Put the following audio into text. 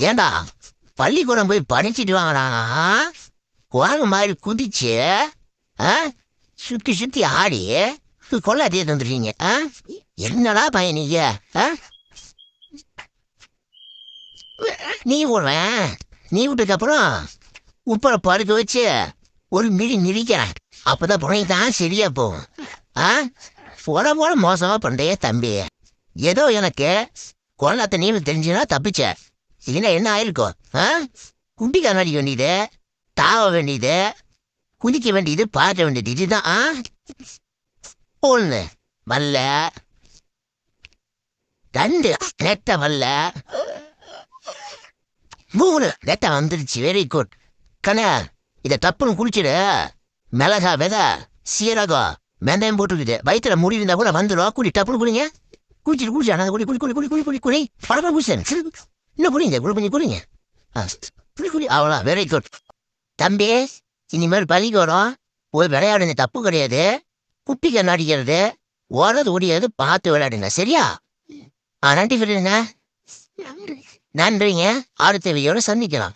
ஏண்டா பள்ளிக்கூடம் போய் படிச்சுட்டு வாங்கடா. குரங்கு மாதிரி குதிச்சு ஆ? சுத்தி சுத்தி ஆடி கொள்ளாட்டியே தந்துருக்கீங்க ஆ? என்னடா பையன் நீங்க? ஆ? நீ விடுவேன் நீ விட்டதுக்கப்புறம் உப்பரை படுக்க வச்சு ஒரு மிடி மிதிக்கிறேன். அப்பதான் புனைக்கு தான் சரியா போகும். ஆ? போட போட மோசமாக பண்றியே தம்பி. ஏதோ எனக்கு கொள்ளாத்த நீ தெரிஞ்சுன்னா தப்பிச்சேன் இல்லைன்னா என்ன ஆயிருக்கும் ஆ குண்டி கண்ணாடிக்க வேண்டியது தாவ வேண்டியது குதிக்க வேண்டியது பார்க்க வேண்டியது இதுதான் ஆ ஒன்று வல்ல ரெண்டு நெட்ட வல்ல மூணு நெட்ட வந்துருச்சு வெரி குட் கண்ணா இதை தப்புன்னு குளிச்சுடு மிளகா வித சீரகம் வெந்தயம் போட்டுக்குது வயிற்றுல முடி இருந்தால் கூட வந்துடும் குடி டப்புன்னு குடிங்க குளிச்சிட்டு குளிச்சு ஆனால் குடி குடி குடி குடி குடி குடி குடி படமா குடிச்சேன் இன்னும் குடிங்க குடி பண்ணி குடிங்க ஆ, குடி குடி அவ்வளோ வெரி குட் தம்பி இனிமேல் பள்ளிக்கூடம் போய் விளையாடுங்க தப்பு கிடையாது குப்பி கண்ணாடிக்கிறது ஓடுறது ஓடியாது பார்த்து விளையாடுங்க சரியா ஆ நன்றி சொல்லுங்க நன்றிங்க அடுத்த வீடியோட சந்திக்கலாம்